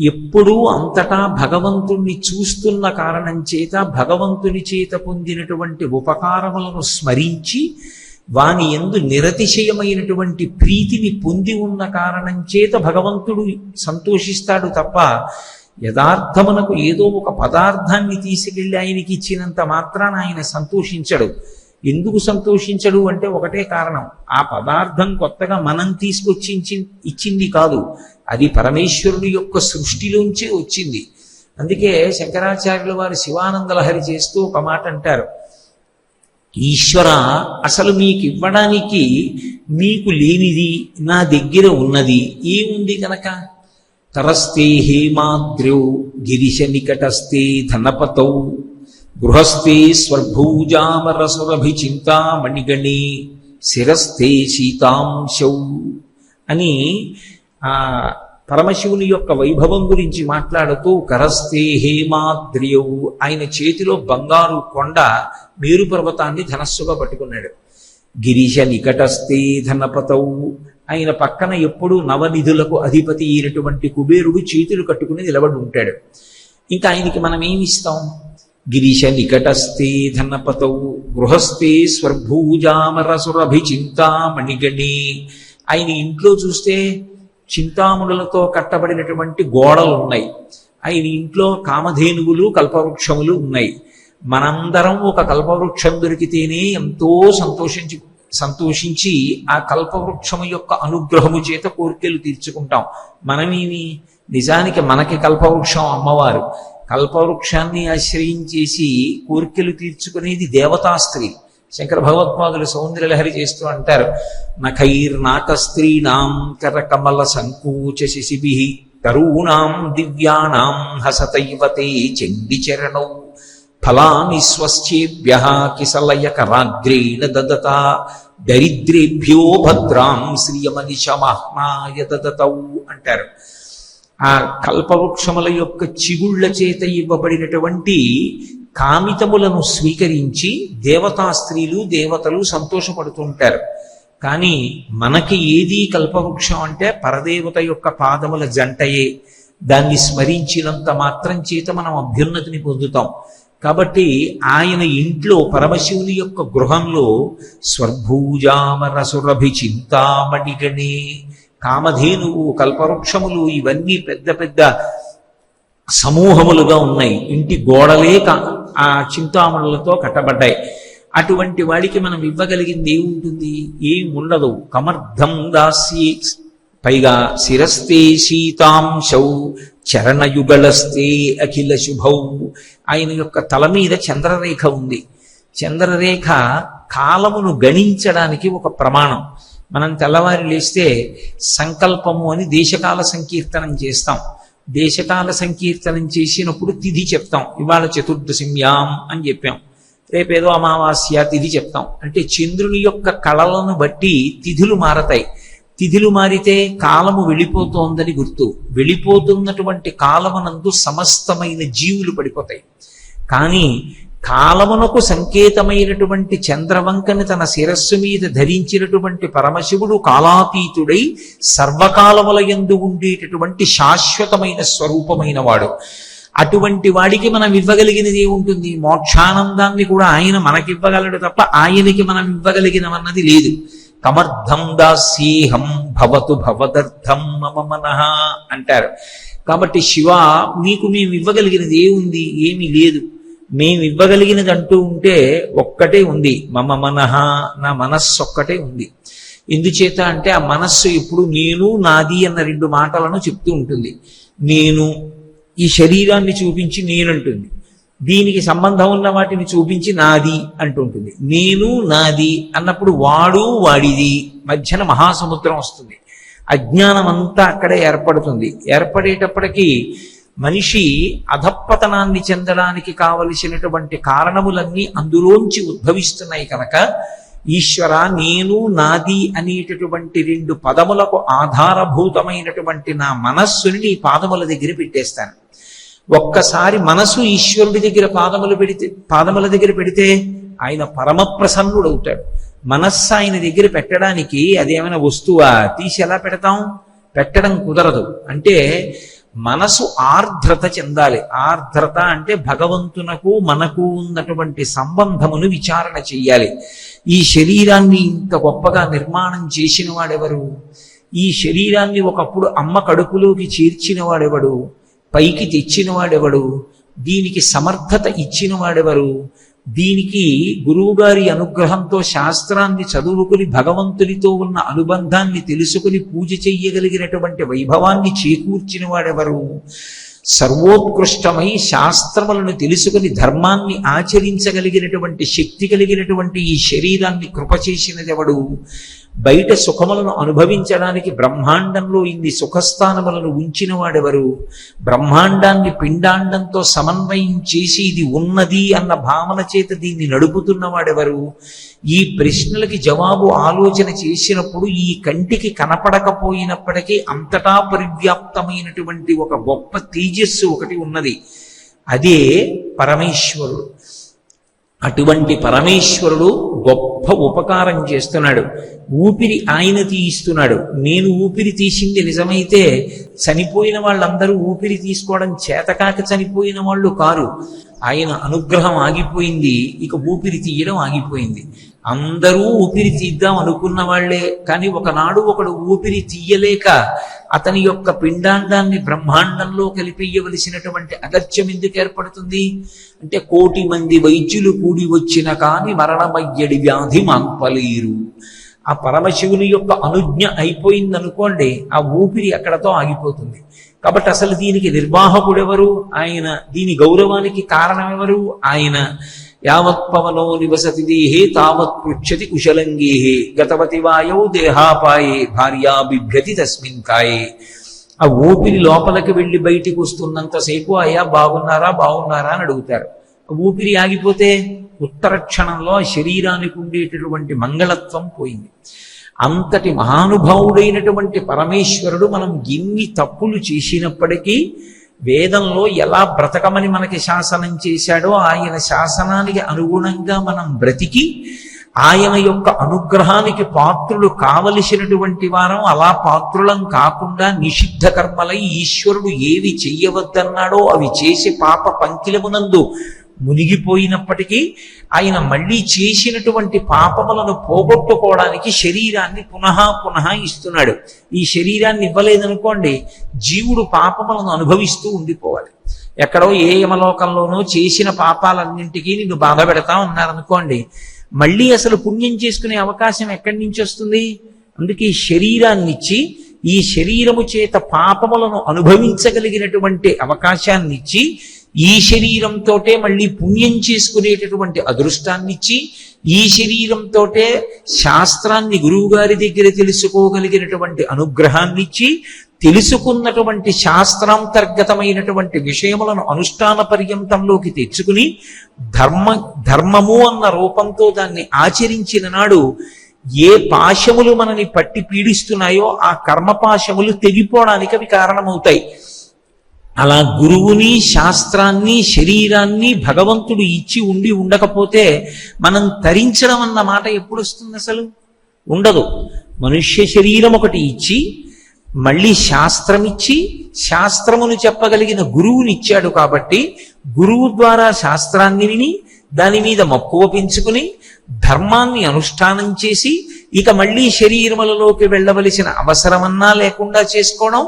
ఎప్పుడూ అంతటా భగవంతుణ్ణి చూస్తున్న కారణం చేత భగవంతుని చేత పొందినటువంటి ఉపకారములను స్మరించి వాని ఎందు నిరతిశయమైనటువంటి ప్రీతిని పొంది ఉన్న కారణం చేత భగవంతుడు సంతోషిస్తాడు తప్ప యథార్థమునకు ఏదో ఒక పదార్థాన్ని తీసుకెళ్ళి ఆయనకి ఇచ్చినంత మాత్రాన ఆయన సంతోషించడు. ఎందుకు సంతోషించడు అంటే ఒకటే కారణం. ఆ పదార్థం కొత్తగా మనం తీసుకొచ్చి ఇచ్చింది కాదు. అది పరమేశ్వరుని యొక్క సృష్టిలోంచే వచ్చింది. అందుకే శంకరాచార్యుల వారు శివానంద లహరి చేస్తూ ఒక మాట అంటారు. ఈశ్వర అసలు మీకు ఇవ్వడానికి మీకు లేనిది నా దగ్గర ఉన్నది ఏముంది కనుక తరస్తే హేమాద్రౌ గిరిశ నికటస్తే ధనపతౌ. గృహస్థే స్వర్భూజామరసురభిచింతామణిగణి శిరస్థే శీతాంశౌ అని ఆ పరమశివుని యొక్క వైభవం గురించి మాట్లాడుతూ కరస్తే హేమాద్రియౌ ఆయన చేతిలో బంగారు కొండ మేరు పర్వతాన్ని ధనస్సుగా పట్టుకున్నాడు. గిరీశ నికటస్తే ధనపతౌ ఆయన పక్కన ఎప్పుడూ నవనిధులకు అధిపతి అయినటువంటి కుబేరుడు చేతులు కట్టుకుని నిలబడి ఉంటాడు. ఇంకా ఆయనకి మనం ఏమి ఇస్తాం? గిరీశ నికటస్తే ధనపతౌ గృహస్థే స్వర్భూజామరసురభిచింతామణిగణీ. ఆయన ఇంట్లో చూస్తే చింతామణులతో కట్టబడినటువంటి గోడలు ఉన్నాయి. ఆయన ఇంట్లో కామధేనువులు కల్పవృక్షములు ఉన్నాయి. మనందరం ఒక కల్పవృక్షం దొరికితేనే ఎంతో సంతోషించి సంతోషించి ఆ కల్పవృక్షము యొక్క అనుగ్రహము చేత కోరికలు తీర్చుకుంటాం. మనమేమి? నిజానికి మనకి కల్పవృక్షం అమ్మవారు. కల్పవృక్షాన్ని ఆశ్రయించేసి కోరికలు తీర్చుకునేది దేవతా స్త్రీ. శంకర భగవత్పాదులు సౌందర్యలహరి చేస్తూ అంటారు నఖైర్నాక స్త్రీణాం కరకమల సంకూచ శిశిభి తరూణాం దివ్యానాం హసతైవతే చండి చరణౌ ఫలాని స్వశ్చేభ్య కిసలయకరాగ్రేణ దదత. దరిద్రేభ్యో భద్రాం శ్రియమనిశమహ్నాయ దదతౌ అంటారు. ఆ కల్పవృక్షముల యొక్క చిగుళ్ళ చేత ఇవ్వబడినటువంటి కామితములను స్వీకరించి దేవతా స్త్రీలు దేవతలు సంతోషపడుతుంటారు. కానీ మనకి ఏది కల్పవృక్షం అంటే పరదేవత యొక్క పాదముల జంటయే. దాన్ని స్మరించినంత మాత్రం చేత మనం అభ్యున్నతిని పొందుతాం. కాబట్టి ఆయన ఇంట్లో పరమశివుని యొక్క గృహంలో స్వర్భూజామరసురభి చింతామణిగణే కామధేనువు కల్పవృక్షములు ఇవన్నీ పెద్ద పెద్ద సమూహములుగా ఉన్నాయి. ఇంటి గోడలే ఆ చింతామణులతో కట్టబడ్డాయి. అటువంటి వాడికి మనం ఇవ్వగలిగింది ఏముంటుంది? ఏం ఉండదు కమర్థం దాసి పైగా శిరస్తే శీతాంశౌ చరణయుగళస్తే అఖిల శుభౌ. ఆయన యొక్క తల మీద చంద్రరేఖ ఉంది. చంద్రరేఖ కాలమును గణించడానికి ఒక ప్రమాణం. మనం తెల్లవారి లేస్తే సంకల్పము అని దేశకాల సంకీర్తనం చేస్తాం. దేశకాల సంకీర్తనం చేసినప్పుడు తిథి చెప్తాం. ఇవాళ చతుర్దశిమ్యాం అని చెప్పాం. రేపేదో అమావాస్య తిథి చెప్తాం. అంటే చంద్రుని యొక్క కళలను బట్టి తిథులు మారతాయి. తిథులు మారితే కాలము వెళ్ళిపోతోందని గుర్తు. వెళ్ళిపోతున్నటువంటి కాలమునందు సమస్తమైన జీవులు పడిపోతాయి. కానీ కాలమునకు సంకేతమైనటువంటి చంద్రవంకని తన శిరస్సు మీద ధరించినటువంటి పరమశివుడు కాలాతీతుడై సర్వకాలముల ఎందు ఉండేటటువంటి శాశ్వతమైన స్వరూపమైన వాడు. అటువంటి వాడికి మనం ఇవ్వగలిగినది ఏముంటుంది? మోక్షానందాన్ని కూడా ఆయన మనకివ్వగలడు తప్ప ఆయనకి మనం ఇవ్వగలిగినమన్నది లేదు. కమర్థం దాసీహం భవతు భవదర్థం మమ మనః అంటారు. కాబట్టి శివ మీకు మేము ఇవ్వగలిగినది ఏముంది? ఏమీ లేదు. మేము ఇవ్వగలిగినది అంటూ ఉంటే ఒక్కటే ఉంది. మమ మనహ నా మనస్సు ఒక్కటే ఉంది. ఎందుచేత అంటే ఆ మనస్సు ఎప్పుడు నేను నాది అన్న రెండు మాటలను చెప్తూ ఉంటుంది. నేను ఈ శరీరాన్ని చూపించి నేనంటుంది. దీనికి సంబంధం ఉన్న వాటిని చూపించి నాది అంటుంటుంది నేను నాది అన్నప్పుడు వాడు వాడిది మధ్యన మహాసముద్రం వస్తుంది. అజ్ఞానం అంతా అక్కడే ఏర్పడుతుంది. ఏర్పడేటప్పటికీ మనిషి అధపతనాన్ని చెందడానికి కావలసినటువంటి కారణములన్నీ అందులోంచి ఉద్భవిస్తున్నాయి కనుక ఈశ్వర నేను నాది అనేటటువంటి రెండు పదములకు ఆధారభూతమైనటువంటి నా మనస్సుని నీ పాదముల దగ్గర పెట్టేస్తాను. ఒక్కసారి మనసు ఈశ్వరుడి దగ్గర పాదములు పెడితే పాదముల దగ్గర పెడితే ఆయన పరమ ప్రసన్నుడవుతాడు మనస్సు ఆయన దగ్గర పెట్టడానికి అదేమైనా వస్తువా? తీసి ఎలా పెడతాం? పెట్టడం కుదరదు. అంటే మనసు ఆర్ద్రత చెందాలి. ఆర్ద్రత అంటే భగవంతునకు మనకు ఉన్నటువంటి సంబంధమును విచారణ చెయ్యాలి. ఈ శరీరాన్ని ఇంత గొప్పగా నిర్మాణం చేసిన వాడెవరు? ఈ శరీరాన్ని ఒకప్పుడు అమ్మ కడుపులోకి చేర్చిన వాడెవడు? పైకి తెచ్చిన వాడెవడు? దీనికి సమర్థత ఇచ్చిన వాడెవరు? దీనికి గురువుగారి అనుగ్రహంతో శాస్త్రాన్ని చదువుకుని భగవంతునితో ఉన్న అనుబంధాన్ని తెలుసుకుని పూజ చెయ్యగలిగినటువంటి వైభవాన్ని చేకూర్చిన వాడెవరు? సర్వోత్కృష్టమై శాస్త్రములను తెలుసుకుని ధర్మాన్ని ఆచరించగలిగినటువంటి శక్తి కలిగినటువంటి ఈ శరీరాన్ని కృప చేసినదెవడు బయట సుఖములను అనుభవించడానికి బ్రహ్మాండంలో ఇన్ని సుఖస్థానములను ఉంచిన వాడెవరు బ్రహ్మాండాన్ని పిండాండంతో సమన్వయం చేసి ఇది ఉన్నది అన్న భావన చేత దీన్ని నడుపుతున్న వాడెవరు ఈ ప్రశ్నలకి జవాబు ఆలోచన చేసినప్పుడు ఈ కంటికి కనపడకపోయినప్పటికీ అంతటా పరివ్యాప్తమైనటువంటి ఒక గొప్ప తేజస్సు ఒకటి ఉన్నది. అదే పరమేశ్వరుడు. అటువంటి పరమేశ్వరుడు గొప్ప ఉపకారం చేస్తున్నాడు. ఊపిరి ఆయన తీయిస్తున్నాడు నేను ఊపిరి తీసింది నిజమైతే చనిపోయిన వాళ్ళందరూ ఊపిరి తీసుకోవడం చేతకాక చనిపోయిన వాళ్ళు కారు. ఆయన అనుగ్రహం ఆగిపోయింది. ఇక ఊపిరి తీయడం ఆగిపోయింది. అందరూ ఊపిరి తీద్దాం అనుకున్న వాళ్ళే కానీ ఒకనాడు ఒకడు ఊపిరి తీయలేక అతని యొక్క పిండాండాన్ని బ్రహ్మాండంలో కలిపేయవలసినటువంటి అగత్యం ఎందుకు ఏర్పడుతుంది? అంటే కోటి మంది వైద్యులు కూడి వచ్చిన కాని మరణమయ్యడి వ్యాధి మాంపలేరు ఆ పరమశివుని యొక్క అనుజ్ఞ అయిపోయింది అనుకోండి ఆ ఊపిరి అక్కడతో ఆగిపోతుంది. కాబట్టి అసలు దీనికి నిర్వాహకుడెవరు? ఆయన దీని గౌరవానికి కారణం ఎవరు ఆయన యావత్ పవనో నివసతి దేహే తావత్ పృచ్చతి కుశలంగేహే గతవతి వాయో దేహాపాయే భార్యా బిభ్యతి తస్మిన్ కాయే. ఆ ఊపిరి లోపలికి వెళ్ళి బయటికి వస్తున్నంతసేపు అయ్యా బాగున్నారా బాగున్నారా అని అడుగుతారు. ఊపిరి ఆగిపోతే ఉత్తర క్షణంలో ఆ శరీరానికి ఉండేటటువంటి మంగళత్వం పోయింది. అంతటి మహానుభావుడైనటువంటి పరమేశ్వరుడు మనం ఎన్ని తప్పులు చేసినప్పటికీ వేదంలో ఎలా బ్రతకమని మనకి శాసనం చేశాడో ఆయన శాసనానికి అనుగుణంగా మనం బ్రతికి ఆయన యొక్క అనుగ్రహానికి పాత్రులు కావలసినటువంటి వారం అలా పాత్రులం కాకుండా నిషిద్ధ కర్మలై ఈశ్వరుడు ఏవి చెయ్యవద్దన్నాడో అవి చేసి పాప పంకిలమునందు మునిగిపోయినప్పటికీ ఆయన మళ్ళీ చేసినటువంటి పాపములను పోగొట్టుకోవడానికి శరీరాన్ని పునః పునః ఇస్తున్నాడు. ఈ శరీరాన్ని ఇవ్వలేదనుకోండి జీవుడు పాపములను అనుభవిస్తూ ఉండిపోవాలి. ఎక్కడో ఏ యమలోకంలోనో చేసిన పాపాలన్నింటికీ నిన్ను బాధ పెడతా ఉన్నారనుకోండి మళ్ళీ అసలు పుణ్యం చేసుకునే అవకాశం ఎక్కడి నుంచి వస్తుంది? అందుకే శరీరాన్ని ఇచ్చి ఈ శరీరము చేత పాపములను అనుభవించగలిగినటువంటి అవకాశాన్ని ఇచ్చి ఈ శరీరంతోటే మళ్ళీ పుణ్యం చేసుకునేటటువంటి అదృష్టాన్నిచ్చి ఈ శరీరంతోటే శాస్త్రాన్ని గురువుగారి దగ్గర తెలుసుకోగలిగినటువంటి అనుగ్రహాన్నిచ్చి తెలుసుకున్నటువంటి శాస్త్రాంతర్గతమైనటువంటి విషయములను అనుష్ఠాన పర్యంతంలోకి తెచ్చుకుని ధర్మ ధర్మము అన్న రూపంతో దాన్ని ఆచరించిన నాడు ఏ పాశములు మనని పట్టి పీడిస్తున్నాయో ఆ కర్మపాశములు తెగిపోవడానికి అవి కారణమవుతాయి. అలా గురువుని శాస్త్రాన్ని శరీరాన్ని భగవంతుడు ఇచ్చి ఉండి ఉండకపోతే మనం తరించడం అన్న మాట ఎప్పుడు వస్తుంది అసలు? ఉండదు. మనుష్య శరీరం ఒకటి ఇచ్చి మళ్ళీ శాస్త్రం ఇచ్చి శాస్త్రమును చెప్పగలిగిన గురువుని ఇచ్చాడు కాబట్టి గురువు ద్వారా శాస్త్రాన్ని విని దాని మీద మక్కువ పెంచుకుని ధర్మాన్ని అనుష్ఠానం చేసి ఇక మళ్ళీ శరీరములలోకి వెళ్ళవలసిన అవసరమన్నా లేకుండా చేసుకోవడం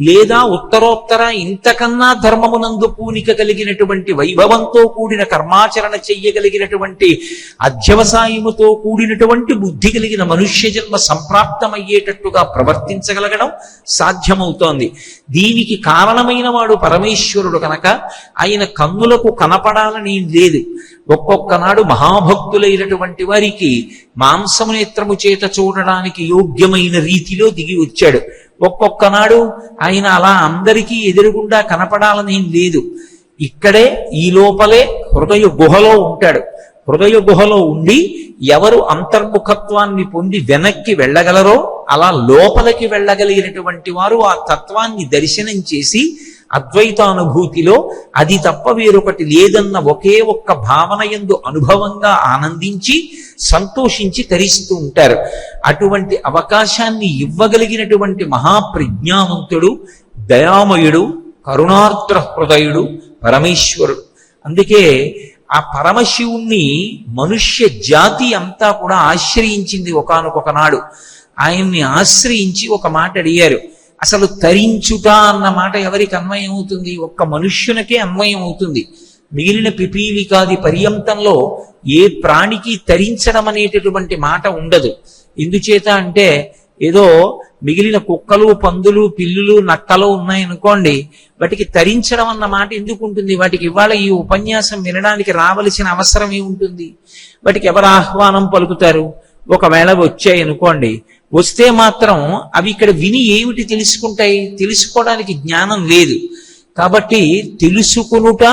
లేదా ఉత్తరోత్తర ఇంతకన్నా ధర్మమునందు పూనిక కలిగినటువంటి వైభవంతో కూడిన కర్మాచరణ చెయ్యగలిగినటువంటి అధ్యవసాయముతో కూడినటువంటి బుద్ధి కలిగిన మనుష్య జన్మ సంప్రాప్తమయ్యేటట్టుగా ప్రవర్తించగలగడం సాధ్యమవుతోంది. దీనికి కారణమైన వాడు పరమేశ్వరుడు కనుక ఆయన కన్నులకు కనపడాలని లేదు. ఒక్కొక్క నాడు మహాభక్తులైనటువంటి వారికి మాంసము నేత్రము చేత చూడడానికి యోగ్యమైన రీతిలో దిగి వచ్చాడు. ఒక్కొక్కనాడు ఆయన అలా అందరికీ ఎదురుగుండా కనపడాలనేం లేదు. ఇక్కడే ఈ లోపలే హృదయ గుహలో ఉంటాడు. హృదయ గుహలో ఉండి ఎవరు అంతర్ముఖత్వాన్ని పొంది వెనక్కి వెళ్ళగలరో అలా లోపలికి వెళ్ళగలిగినటువంటి వారు ఆ తత్వాన్ని దర్శనం చేసి అద్వైతానుభూతిలో అది తప్ప వేరొకటి లేదన్న ఒకే ఒక్క భావన ఎందు అనుభవంగా ఆనందించి సంతోషించి తరిస్తూ ఉంటారు. అటువంటి అవకాశాన్ని ఇవ్వగలిగినటువంటి మహాప్రజ్ఞావంతుడు దయామయుడు కరుణార్ద్ర హృదయుడు పరమేశ్వరుడు. అందుకే ఆ పరమశివుణ్ణి మనుష్య జాతి అంతా కూడా ఆశ్రయించింది ఒకనొకొకనాడు ఆయన్ని ఆశ్రయించి ఒక మాట అడిగారు. అసలు తరించుట అన్న మాట ఎవరికి అన్వయం అవుతుంది? ఒక్క మనుష్యునికే అన్వయం అవుతుంది. మిగిలిన పిపీలికాది పర్యంతంలో ఏ ప్రాణికి తరించడం అనేటటువంటి మాట ఉండదు. ఎందుచేత అంటే ఏదో మిగిలిన కుక్కలు పందులు పిల్లులు నక్కలు ఉన్నాయనుకోండి వాటికి తరించడం అన్న మాట ఎందుకు ఉంటుంది? వాటికి ఇవాళ ఈ ఉపన్యాసం వినడానికి రావలసిన అవసరం ఏముంటుంది? వాటికి ఎవరు ఆహ్వానం పలుకుతారు? ఒకవేళ వచ్చాయి అనుకోండి వస్తే మాత్రం అవి ఇక్కడ విని ఏమిటి తెలుసుకుంటాయి? తెలుసుకోవడానికి జ్ఞానం లేదు. కాబట్టి తెలుసుకునుట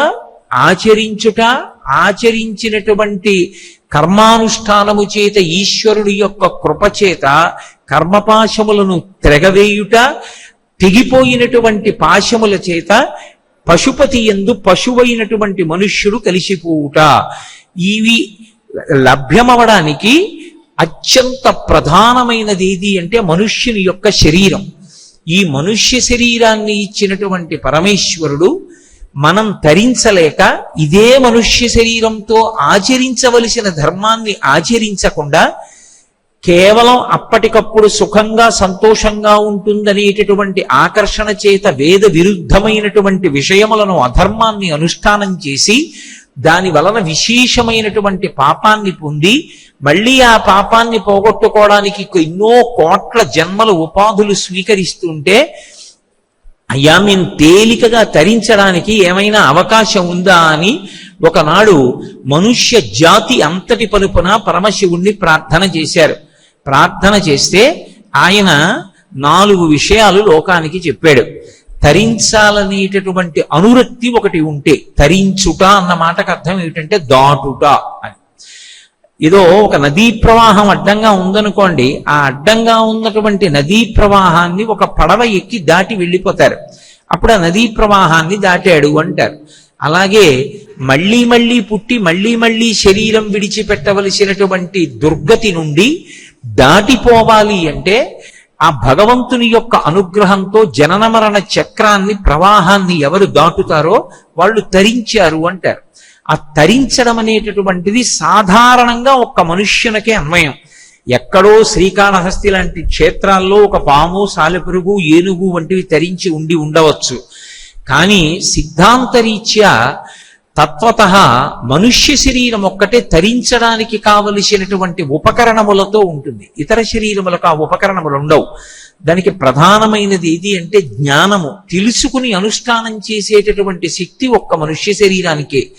ఆచరించుట ఆచరించినటువంటి కర్మానుష్ఠానము చేత ఈశ్వరుడి యొక్క కృప చేత కర్మపాశములను త్రెగవేయుట తెగిపోయినటువంటి పాశముల చేత పశుపతి ఎందు పశువైనటువంటి మనుష్యుడు కలిసిపోవుట. ఇవి లభ్యమవడానికి అత్యంత ప్రధానమైనది ఏది అంటే మనుష్యుని యొక్క శరీరం. ఈ మనుష్య శరీరాన్ని ఇచ్చినటువంటి పరమేశ్వరుడు మనం తరించలేక ఇదే మనుష్య శరీరంతో ఆచరించవలసిన ధర్మాన్ని ఆచరించకుండా కేవలం అప్పటికప్పుడు సుఖంగా సంతోషంగా ఉంటుందనేటటువంటి ఆకర్షణ చేత వేద విరుద్ధమైనటువంటి విషయములను అధర్మాన్ని అనుష్ఠానం చేసి దాని వలన విశేషమైనటువంటి పాపాన్ని పొంది మళ్ళీ ఆ పాపాన్ని పోగొట్టుకోవడానికి ఎన్నో కోట్ల జన్మల ఉపాధులు స్వీకరిస్తుంటే అయ్యా మేము తేలికగా తరించడానికి ఏమైనా అవకాశం ఉందా అని ఒకనాడు మనుష్య జాతి అంతటి పలుపున పరమశివుణ్ణి ప్రార్థన చేశారు. ప్రార్థన చేస్తే ఆయన నాలుగు విషయాలు లోకానికి చెప్పాడు. తరించాలనేటటువంటి అనురక్తి ఒకటి ఉంటే తరించుట అన్న మాటకు అర్థం ఏమిటంటే దాటుట అని. ఏదో ఒక నదీ ప్రవాహం అడ్డంగా ఉందనుకోండి ఆ అడ్డంగా ఉన్నటువంటి నదీ ప్రవాహాన్ని ఒక పడవ ఎక్కి దాటి వెళ్ళిపోతారు. అప్పుడు ఆ నదీ ప్రవాహాన్ని దాటాడు అంటారు. అలాగే మళ్ళీ మళ్ళీ పుట్టి మళ్ళీ మళ్ళీ శరీరం విడిచిపెట్టవలసినటువంటి దుర్గతి నుండి దాటిపోవాలి అంటే ఆ భగవంతుని యొక్క అనుగ్రహంతో జనన మరణ చక్రాన్ని ప్రవాహాన్ని ఎవరు దాటుతారో వాళ్ళు తరించారు అంటారు. ఆ తరించడం అనేటటువంటిది సాధారణంగా ఒక్క మనుష్యునకే అన్వయం. ఎక్కడో శ్రీకాళహస్తి లాంటి క్షేత్రాల్లో ఒక పాము సాలెపురుగు ఏనుగు వంటివి తరించి ఉండి ఉండవచ్చు. కానీ సిద్ధాంతరీత్యా తత్వత మనుష్య శరీరం ఒక్కటే తరించడానికి కావలసినటువంటి ఉపకరణములతో ఉంటుంది. ఇతర శరీరములకు ఆ ఉపకరణములు ఉండవు. దానికి ప్రధానమైనది ఏది అంటే జ్ఞానము. తెలుసుకుని అనుష్ఠానం చేసేటటువంటి శక్తి ఒక్క మనుష్య శరీరానికే.